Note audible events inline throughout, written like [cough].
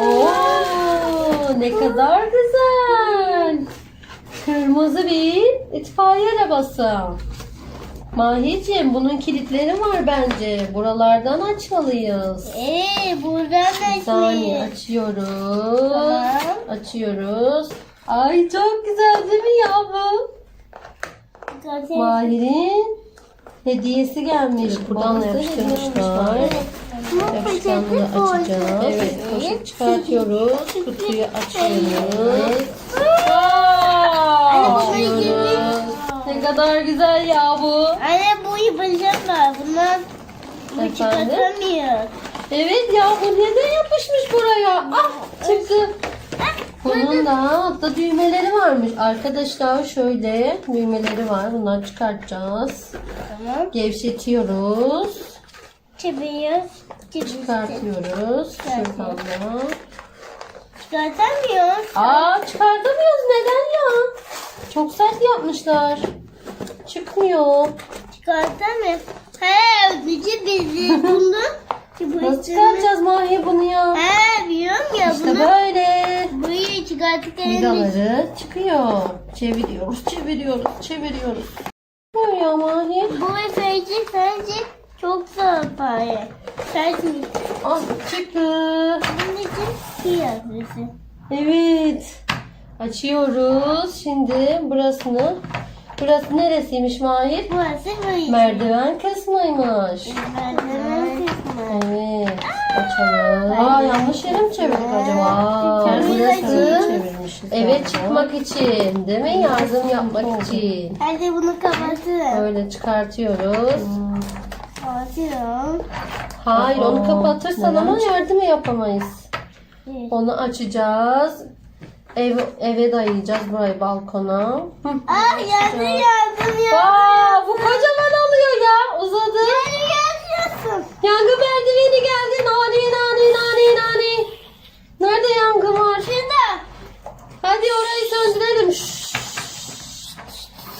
Oo, ne kadar güzel. Kırmızı bir itfaiye arabası. Mahiciğim bunun kilitleri var bence. Buralardan açmalıyız. Ee, buradan Bir saniye açıyoruz. Tamam. Açıyoruz. Ay çok güzel değil mi ya Mahir'in hediyesi gelmiş. Buradan da yapıştırmışlar. Yapışkanlığı açacağız. Evet, poşet çıkartıyoruz. Kutuyu açıyoruz. Anne, bunları Açıyoruz. girmiş. Ne kadar güzel ya bu. Anne bu yapacak var. Bunlar bu Efendim? çıkartamıyor. Evet ya bu neden yapışmış buraya? Ah çıktı. Bunun da altta düğmeleri varmış. Arkadaşlar şöyle düğmeleri var. Bunları çıkartacağız. Tamam. Gevşetiyoruz. Çeviriyoruz. Çıkartıyoruz. Şuradan da. Çıkartamıyoruz. Aa çıkartamıyoruz. Neden ya? Çok sert yapmışlar. Çıkmıyor. Çıkartamıyoruz. Çeviriyoruz, çeviriyoruz, çeviriyor. Bu ya Mahir. Bu efeci sence çok zor para. Sensin. Ah çıktı. Bunun için fiyatlısı. Evet. Açıyoruz. Şimdi burasını. Burası neresiymiş Mahir? Burası böyle. Merdiven kısmıymış. Merdiven kısmı. Evet. Açalım. Aa yanlış yere mi çevirdik acaba? Ters Burası. çevirmişiz. Evet çıkmak için. Değil mi? Yardım yapmak için. Hadi bunu kapatın. Böyle çıkartıyoruz. Kapatıyorum. Hayır onu kapatırsan ama yardım yapamayız. Onu açacağız. Ev, eve dayayacağız burayı balkona. Ah yandı yandım ya. Aa, bu kocaman oluyor ya. Uzadı. Yandı yanıyorsun. Yangın merdiveni geldi. Nani nani nani nani. Nerede yangın var? Şurada. Hadi orayı söndürelim.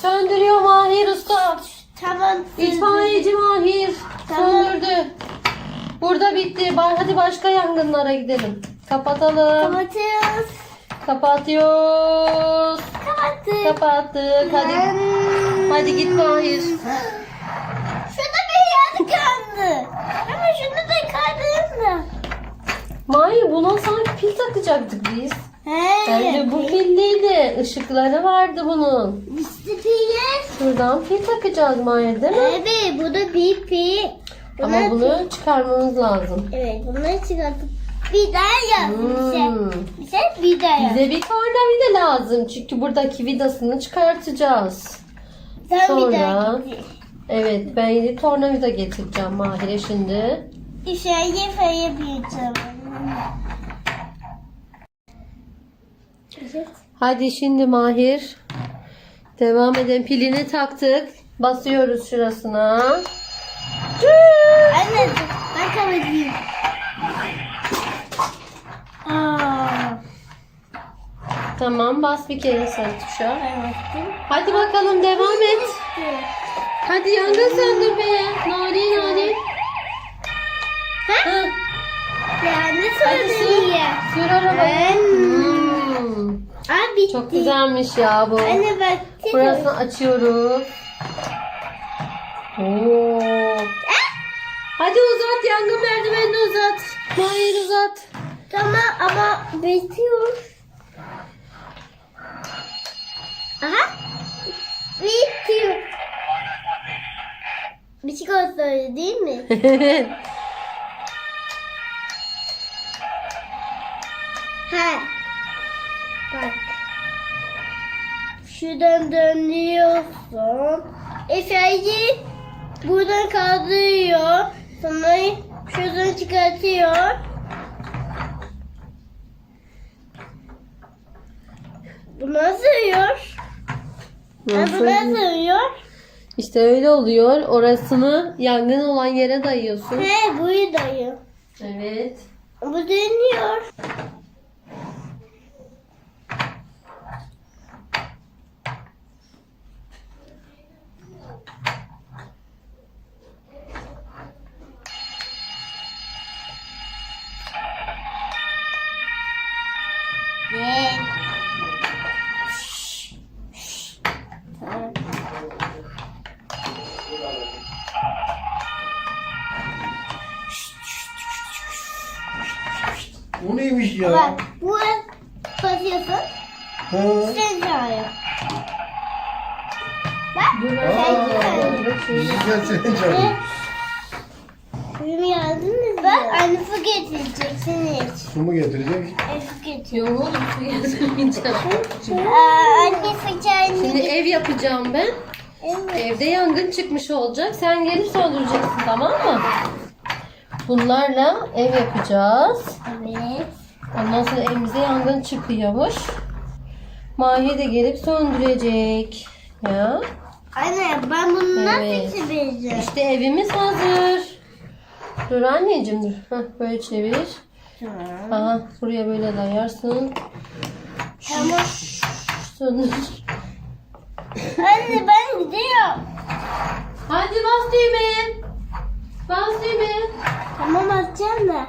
Söndürüyor Mahir Usta. Tamam. İtfaiyeci Mahir. Tamam. Söndürdü. Burada bitti. Hadi başka yangınlara gidelim. Kapatalım. Kapatıyoruz. Kapatıyoruz. Kapattık. Kapattık. Hadi. Hadi git Mahir. Şurada bir yandı kaldı. Ama şunu da kaldırın da. Mahir buna sanki pil takacaktık biz. He. Bence bu pil değildi. Işıkları vardı bunun. İşte bir Şuradan pil takacağız Mahir değil mi? Evet bu da bir pi. Ama bunu çıkarmamız lazım. Evet bunları çıkartıp bir daha. Bize. Hmm. Bize bir daha yap. Bize bir tornavida lazım. Çünkü buradaki vidasını çıkartacağız. Sen bir sonra- daha getir. Evet ben yeni tornavida getireceğim Mahir'e şimdi. Dışarıya fay yapacağım. Evet. Hadi şimdi Mahir. Devam edelim. Pilini taktık. Basıyoruz şurasına. Anne. Aa, Tamam bas bir kere sarı tuşa. Hadi bakalım devam et. Hadi yangın söndürmeye. Nari nari. Ha? Sür. söyleyeyim. Sür arabayı. Aa bitti. Çok güzelmiş ya bu. Anne bak. Burasını açıyoruz. Oo. Hadi uzat yangın merdivenini uzat. Mahir uzat. Tamam ama bitiyor. Aha. Bitiyor. Bir şey söyle değil mi? [laughs] Ha. Bak. Şuradan dönüyorsun. Efendim buradan kaldırıyor. Sonra şuradan çıkartıyor. Bu nasıl yiyor? Ha, bu nasıl yiyor? İşte öyle oluyor. Orasını yangın olan yere dayıyorsun. He buyu dayıyor. Evet. Bu dönüyor. Seni çağırıyor. Bak. Güzel çağırıyor. Suyumu yazdınız mı? Bak su getireceksiniz. Su mu getirecek? E, su getir. Yok oğlum su gezmeyeceğim. Aa, anne sıcağını. Şimdi ev yapacağım ben. Evet. Evde yangın çıkmış olacak. Sen gelip söndüreceksin tamam mı? Bunlarla ev yapacağız. Evet. Ondan sonra evimize yangın çıkıyormuş. Mahir de gelip söndürecek. Ya. Anne ben bunu nasıl Evet. çevireceğim? İşte evimiz hazır. Dur anneciğim dur. Heh, böyle çevir. Tamam. Aha buraya böyle dayarsın. Tamam. Söndür. Anne ben gidiyorum. Hadi bas düğmeye. Bas düğmeye. Tamam atacağım da.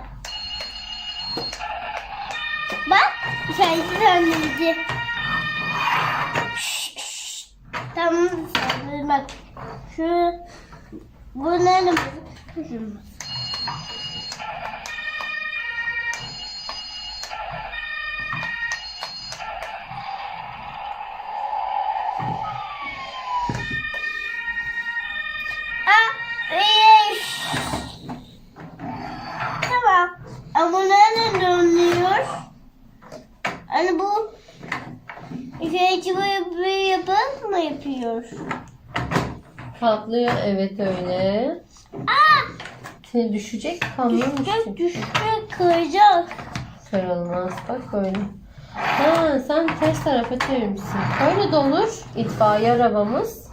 Bak kendisi söndürdü. Tamam bak. Şu bunları Ah, beş. Tamam. Ama nereden dönüyor? Hani bu İfeci böyle böyle yapar mı yapıyor? Patlıyor evet öyle. Aa! Seni düşecek kamyon Düşecek düşecek. kıracak. Kırılmaz bak böyle. Ha sen ters tarafa çevirmişsin. Böyle de olur. İtfaiye arabamız.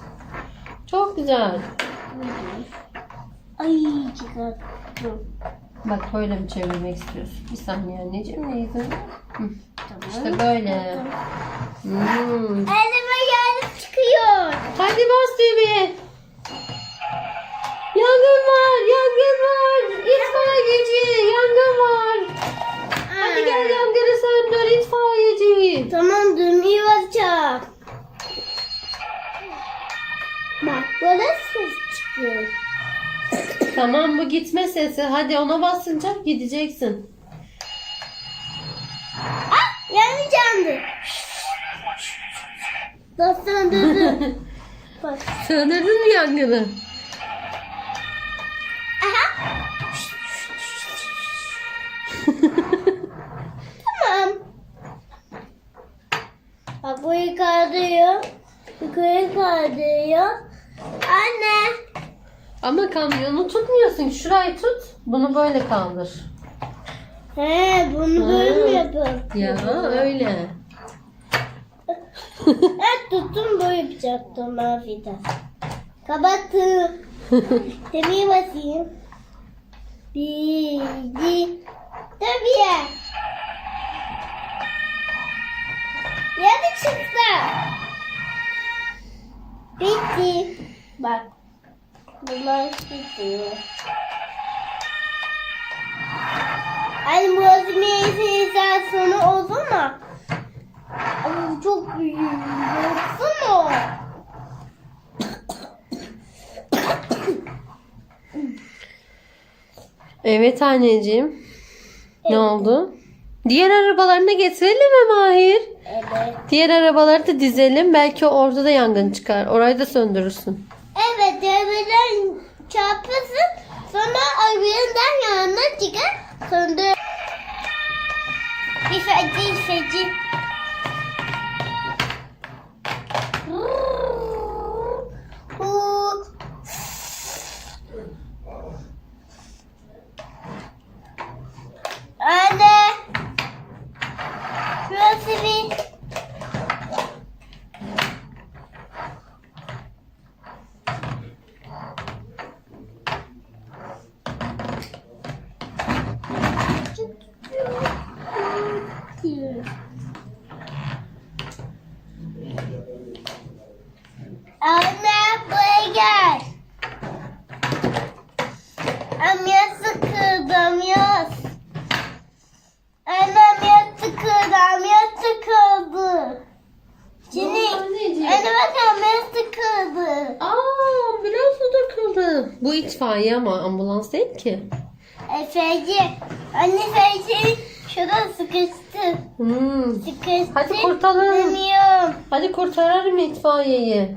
Çok güzel. Ay çıkarttım. Bak böyle mi çevirmek istiyorsun? Bir saniye anneciğim neydi? Tamam. İşte böyle. Hmm. Elime gelip çıkıyor. Hadi bas düğmeye. Yangın var, yangın var. İtfaiyeci, yangın var. Hadi gel yangını söndür itfaiyeci. Tamam düğmeyi basacağım. Bak ses çıkıyor. Tamam bu gitme sesi. Hadi ona basınca gideceksin. Ah yanacağım. Nasıl [laughs] söndürdü? Bak. Söndürdün mü yangını? Aha. tamam. Bak bu yukarıdıyor. Yukarı kaldırıyor. Anne. Ama kamyonu tutmuyorsun. Şurayı tut. Bunu böyle kaldır. He bunu böyle mi yapalım? Ya öyle. Evet tuttum böyle yapacaktım mafide. Kapattım. [laughs] Demeye basayım. Bir, iki, tabii. Yanı çıktı. Bitti. Bak. Bunlar bitti. Hani meyve sonu oldu mu? Ama çok büyük. Baksana. Evet anneciğim. Ne Evet. oldu? Diğer arabalarını getirelim mi Mahir? Evet. Diğer arabaları da dizelim. Belki orada da yangın çıkar. Orayı da söndürürsün. Evet, deveden çarpısın. Sonra arabanın yanına çıkar. Sonra bir feci feci. Huu. Anne. Şurası bir Anne buraya gel. Amya sıkıldı amya. Anne amya sıkıldı amya sıkıldı. Şimdi anneciğim? anne bak amya sıkıldı. Aa, biraz su döküldü. Bu itfaiye ama ambulans değil ki. E. Anne Feci Şurada sıkıştı. Hmm. Sıkıştı. Hadi kurtaralım. Dönüyorum. Hadi kurtaralım itfaiyeyi.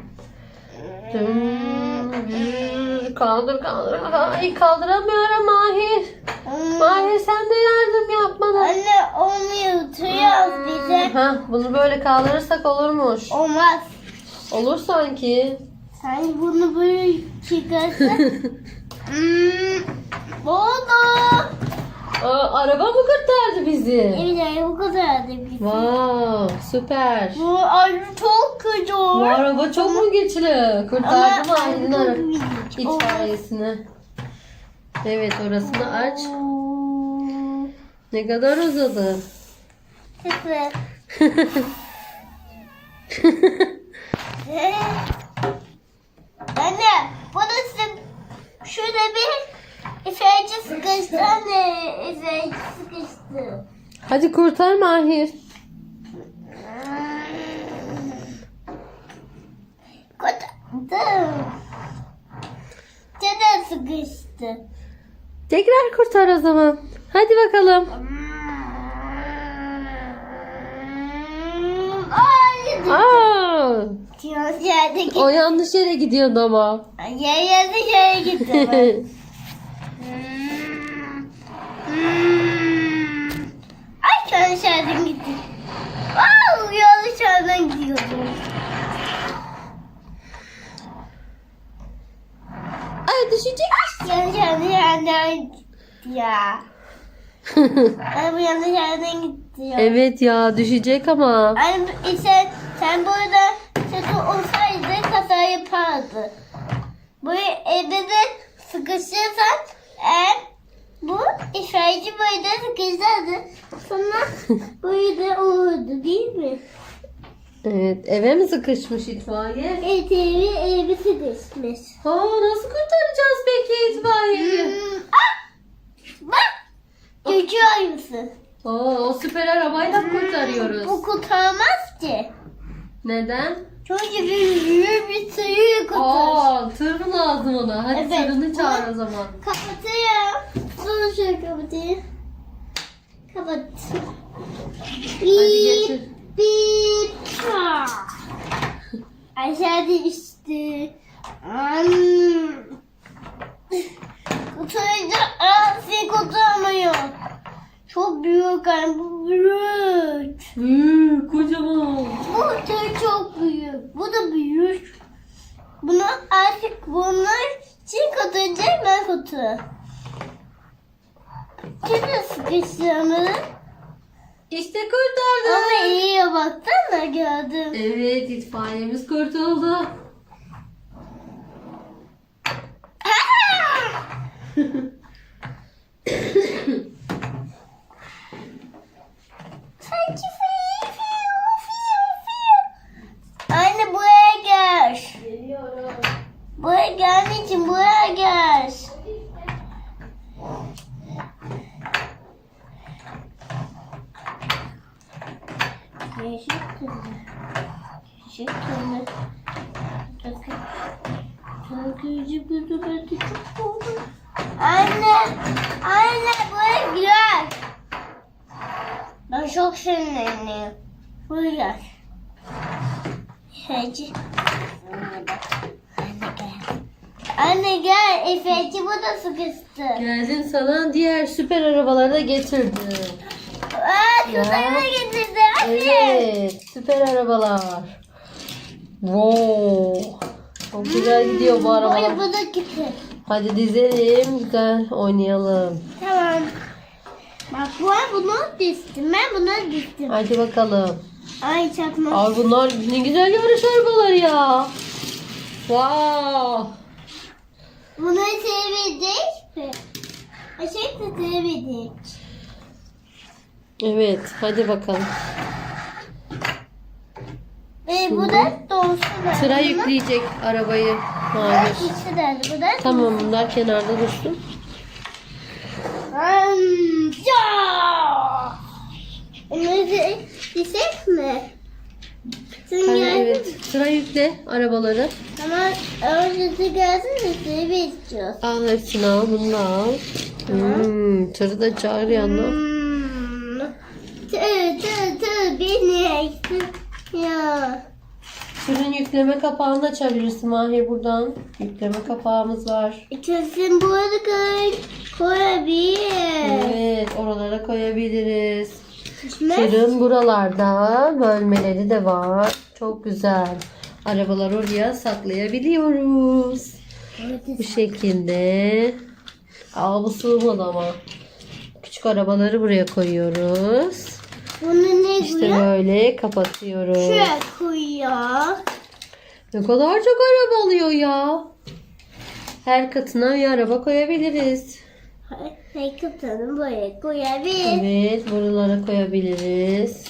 Dın, Kaldır kaldır. Ay kaldıramıyorum Mahir. Mahir sen de yardım yap bana. Anne olmuyor. Tuyaz bize. Ha, bunu böyle kaldırırsak olurmuş. Olmaz. Olur sanki. Sen bunu böyle çıkarsın. [laughs] hmm. Oldu. Aa, araba mı kurtardı bizi? Evet bu kadar da bitti. Wow, süper. Bu arı çok kötü. Bu araba çok mu güçlü? Kurtardı çok minik. itfaiyesini. Evet orasını aç. Ne kadar uzadı. Sıfır. [laughs] Anne burası şurada bir anne ifeci sıkıştı. Hadi kurtar Mahir. Kurtardım. Dede sıkıştı. Tekrar kurtar o zaman. Hadi bakalım. Ay, Aa, yanlış yerde gitti. o yanlış yere gidiyordu ama. Ya yanlış yere gitti. Ay yanlış yerden gitti. Wow, yanlış yerden gidiyordum. Ay düşecek. Yanlış yanlış yerden gitti ya. [laughs] Ay yanlış yerden gitti ya. evet ya düşecek ama. Ay bu- sen, sen burada sesi olsaydı kaza yapardı. Bu evde de sıkışırsan eğer bu ifadeci böyle sıkışırdı. Sonra [laughs] böyle olurdu değil mi? Evet eve mi sıkışmış itfaiye? Evet evi evi sıkışmış. Aa, nasıl kurtaracağız peki itfaiyeyi? Hmm, ah! Bak! Gücü aynısı. Oo, o süper arabayla mı kurtarıyoruz. Bu kurtarmaz ki. Neden? Çünkü bir büyük bir suyu kurtar. Aa, tır mı lazım ona? Hadi Evet. tırını çağır o zaman. Kapatayım. Dur şöyle kapatayım. Kapat. Bip. Ha. Aşağı düştü. Hmm. Kurtarıcı ağzı kurtaramıyor. Çok büyük yani bu büyük. Büyük, kocaman. Bu da çok büyük. Bu da büyük. Bunu artık bunlar için kurtaracak ben kurtarırım. Şimdi sıkıştığımı İşte kurtardı. ama iyiye baksana gördüm. Evet itfaiyemiz kurtuldu. [laughs] Sanki fiyo fiyo fiyo fiyo. Anne buraya gel. Geliyorum. Buraya gelmeyeceğim buraya gel. Teşekkürler. Teşekkürler. Takıcı bir de çok oldu. Anne, anne buraya gel. Ben çok sinirleniyorum. Buraya gel. Hadi. Anne gel. Anne gel. Efeci burada Geldim sana diğer süper arabaları da getirdim. Aa, Ya. süperme getirdi. Anne. Evet süper arabalar. Wow. Çok güzel gidiyor bu arabalar. Bu da gitti. Hadi dizelim güzel oynayalım. Tamam. Bak bu an bunu dizdim. Ben bunu dizdim. Hadi bakalım. Ay çarpma. Ay bunlar ne güzel yarış arabaları ya. Wow. Bunu sevdik mi? Aşık da sevdik. Evet hadi bakalım. Ve bu da da. Sıra yükleyecek arabayı. Hayır. Evet, ikisi de. Bu da Tamam bunlar kenarda dursun. Amca. Bunu dizek mi? Sen geldin evet. Sıra yükle arabaları. Ama önce gelsin de seni bekliyoruz. Al hepsini al. Bunu da al. Hmm, tırı da çağır yanına. Hmm. beni ya. Şunun yükleme kapağını da açabilirsin Mahir buradan. Yükleme kapağımız var. İçerisine bu arada koy, koyabilir. Evet oralara koyabiliriz. Tırın buralarda bölmeleri de var. Çok güzel. Arabaları oraya saklayabiliyoruz. Bu şekilde. Aa bu sığmadı ama. Küçük arabaları buraya koyuyoruz. Bunu ne İşte koyuyor? böyle kapatıyoruz. Şuraya koyuyor. Ne kadar çok araba alıyor ya. Her katına bir araba koyabiliriz. Hey katanı buraya koyabilir. Evet buralara koyabiliriz.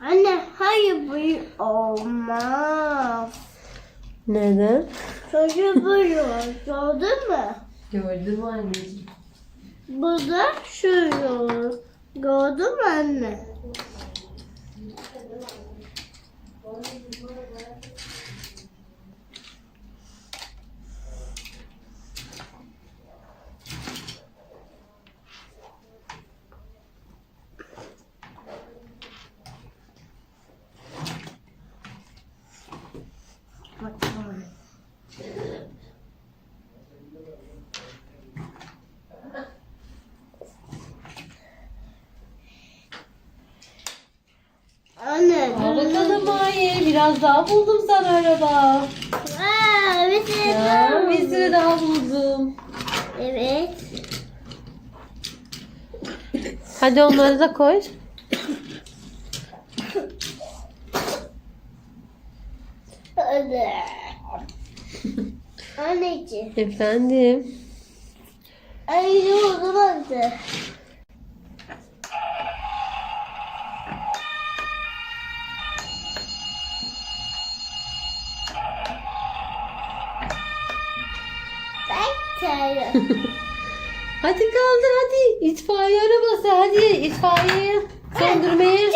Anne hayır bu olmaz. Neden? Çocuğu [laughs] böyle. Gördün mü? Gördüm anneciğim. Bu da şöyle olur. Gördün mü anne? Bakalım. Anne. Al bakalım Mahir. Biraz daha buldum sana araba. Aa, bir şey Ya, daha bir sürü daha buldum. Evet. Hadi onları da koy. Anne. Anneciğim. Efendim. Çağırıyorum. [laughs] Hadi kaldır hadi. İtfaiye arabası hadi. itfaiye söndürmeye.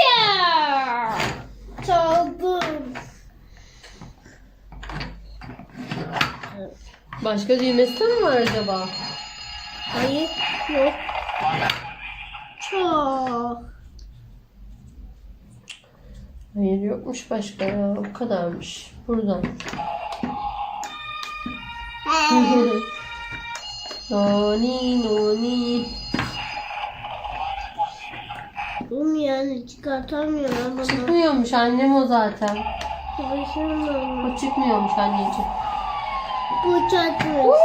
Çaldım. Başka düğmesi de mi var acaba? Hayır yok. Çok. Hayır yokmuş başka ya. O kadarmış. Buradan. [laughs] noni noni. Bunu yani çıkartamıyorum bana. Çıkmıyormuş annem o zaten. Çalışamıyorum. O çıkmıyormuş anneciğim. Bu çatmış.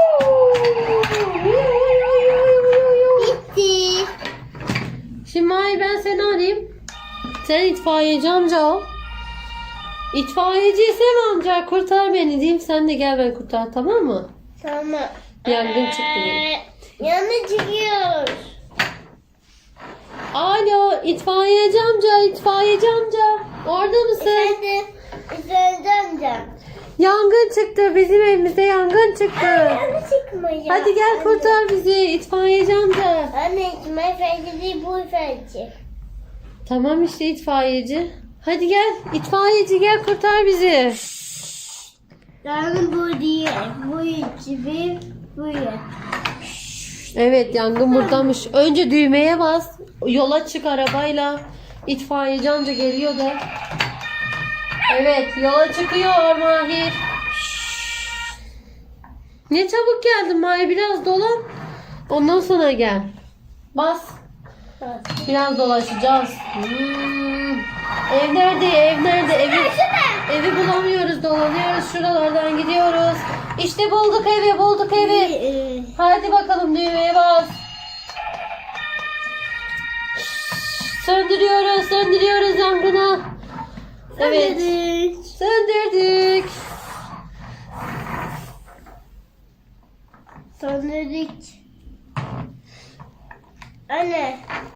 Bitti. Şimdi Mahir ben seni arayayım. Sen itfaiyeci amca ol. İtfaiyeci Sem amca kurtar beni diyeyim. Sen de gel ben kurtar tamam mı? Tamam. Yangın çıktı. Ee, Yanına çıkıyoruz. Alo itfaiyeci amca itfaiyeci amca. Orada mısın? Efendim. Efendim. Yangın çıktı. Bizim evimizde yangın çıktı. Yanına çıkma ya. Hadi gel kurtar bizi itfaiyeci amca. Anneciğim efendi değil bu efendi. Tamam işte itfaiyeci. Hadi gel itfaiyeci gel kurtar bizi. Yani bu değil. Bu içi bir bu ya. Evet yangın buradamış. Önce düğmeye bas. Yola çık arabayla. İtfaiyeci amca geliyor da. Evet yola çıkıyor Mahir. Ne çabuk geldin Mahir biraz dolan. Ondan sonra gel. Bas. Biraz dolaşacağız. Hmm. Ev nerede? Ev nerede? Evi, evi bulamıyoruz. Dolanıyoruz. Şuralardan gidiyoruz. İşte bulduk evi. Bulduk evi. Ee, Hadi bakalım düğmeye bas. Söndürüyoruz, söndürüyoruz yangını. Evet, Hadi. söndürdük. Söndürdük. Anne.